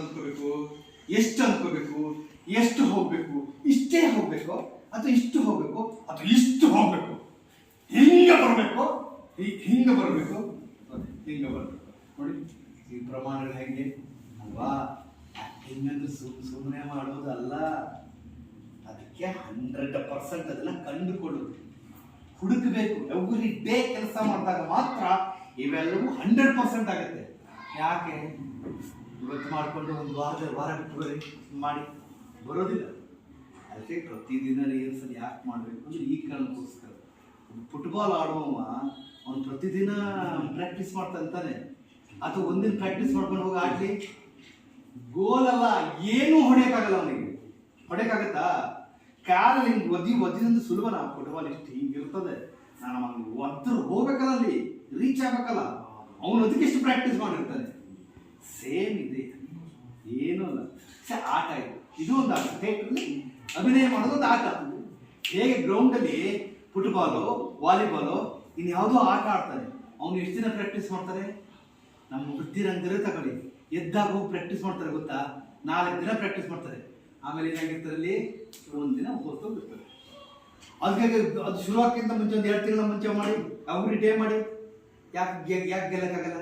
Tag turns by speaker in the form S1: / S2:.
S1: ಅನ್ಕೋಬೇಕು, ಎಷ್ಟು ಅಂದ್ಕೋಬೇಕು ಎಷ್ಟು ಹೋಗಬೇಕು, ಇಷ್ಟೇ ಹೋಗಬೇಕು, ಅಥವಾ ಇಷ್ಟು ಹೋಗಬೇಕು, ಅಥವಾ ಇಷ್ಟು ಹೋಗಬೇಕು? ಹಿಂಗೆ ಬರಬೇಕು ಹಿಂಗೆ ಬರಬೇಕು ಹಿಂಗೆ ಬರಬೇಕು. ನೋಡಿ, ಈ ಪ್ರಮಾಣಗಳು ಹೆಂಗೆ? ಅಲ್ವಾ? ಹಿಂಗಂದ್ರೆ ಸುಮ್ ಸುಮ್ಮನೆ ಮಾಡೋದಲ್ಲ. ಅದಕ್ಕೆ ಹಂಡ್ರೆಡ್ ಪರ್ಸೆಂಟ್ ಅದನ್ನ ಕಂಡುಕೊಳ್ಳೋದು. ಹುಡುಕಬೇಕು, ಎವ್ರಿ ಡೇ ಕೆಲಸ ಮಾಡಿದಾಗ ಮಾತ್ರ ಇವೆಲ್ಲವೂ ಹಂಡ್ರೆಡ್ ಪರ್ಸೆಂಟ್ ಆಗುತ್ತೆ. ಯಾಕೆ? ಇವತ್ತು ಮಾಡಿಕೊಂಡು ಒಂದು ವಾರದ ವಾರ ಬಿಟ್ಟು ಮಾಡಿ. ಬರೋದಿಲ್ಲ. ಅದಕ್ಕೆ ಪ್ರತಿದಿನ ರಿಹರ್ಸಲ್ ಯಾಕೆ ಮಾಡಬೇಕು ಅಂದ್ರೆ ಈ ಕಾರಣಕ್ಕೋಸ್ಕರ. ಫುಟ್ಬಾಲ್ ಆಡುವವ, ಅವ್ನು ಪ್ರತಿದಿನ ಪ್ರಾಕ್ಟೀಸ್ ಮಾಡ್ತಾನೆ ಅಥವಾ ಒಂದಿನ ಪ್ರಾಕ್ಟೀಸ್ ಮಾಡ್ಕೊಂಡು ಹೋಗಿ ಆಡಲಿ. ಗೋಲ್ ಅಲ್ಲ, ಏನೂ ಹೊಡೆಯೋಕ್ಕಾಗಲ್ಲ ಅವನಿಗೆ. ಹೊಡೆಯೋಕ್ಕಾಗತ್ತಾ? ಕಾಲಲ್ಲಿ ಹಿಂಗೆ ಒದಿ, ಒದಿದಂದು ಸುಲಭನ? ಫುಟ್ಬಾಲ್ ಇಷ್ಟು ಹಿಂಗಿರ್ತದೆ ನಾನು ಅವನು ಒತ್ತರು ಹೋಗ್ಬೇಕಲ್ಲ ಅಲ್ಲಿ. ರೀಚ್ ಆಗ್ಬೇಕಲ್ಲ. ಅವನು ಅದಕ್ಕೆ ಎಷ್ಟು ಪ್ರಾಕ್ಟೀಸ್ ಮಾಡಿರ್ತಾನೆ. ಸೇಮ್ ಇದೆ. ಏನೂ ಅಲ್ಲ. ಆಟ ಇದು. ಇದು ಒಂದು ಆಟ. ಥಿಯೇಟ್ರಲ್ಲಿ ಅಭಿನಯ ಮಾಡೋದು ಒಂದು ಆಟ. ಹೇಗೆ ಗ್ರೌಂಡಲ್ಲಿ ಫುಟ್ಬಾಲು ವಾಲಿಬಾಲು ಇನ್ನು ಯಾವುದೋ ಆಟ ಆಡ್ತಾನೆ ಅವನು ಎಷ್ಟು ದಿನ ಪ್ರಾಕ್ಟೀಸ್ ಮಾಡ್ತಾರೆ? ನಮ್ಮ ವೃತ್ತಿ ರಂಗದಲ್ಲೇ ತಗೊಳ್ಳಿ. ಎದ್ದಾಗ ಹೋಗಿ ಪ್ರಾಕ್ಟೀಸ್ ಮಾಡ್ತಾರೆ ಗೊತ್ತಾ? ನಾಲ್ಕು ದಿನ ಪ್ರಾಕ್ಟೀಸ್ ಮಾಡ್ತಾರೆ. ಆಮೇಲೆ ಏನಾಗಿರ್ತಾರೆ ಅಲ್ಲಿ? ಒಂದು ದಿನ ಹೋಗ್ತೋಗಿರ್ತಾರೆ ಅದಕ್ಕೆ ಅದು ಶುರುವಾಗಿಂತ ಮುಂಚೆ ಒಂದು ಎರಡು ತಿಂಗಳ ಮುಂಚೆ ಮಾಡಿ ಅವ್ರಿ ಡೇ ಮಾಡಿ. ಯಾಕೆ ಯಾಕೆ ಗೆಲ್ಲಕ್ಕಾಗಲ್ಲ?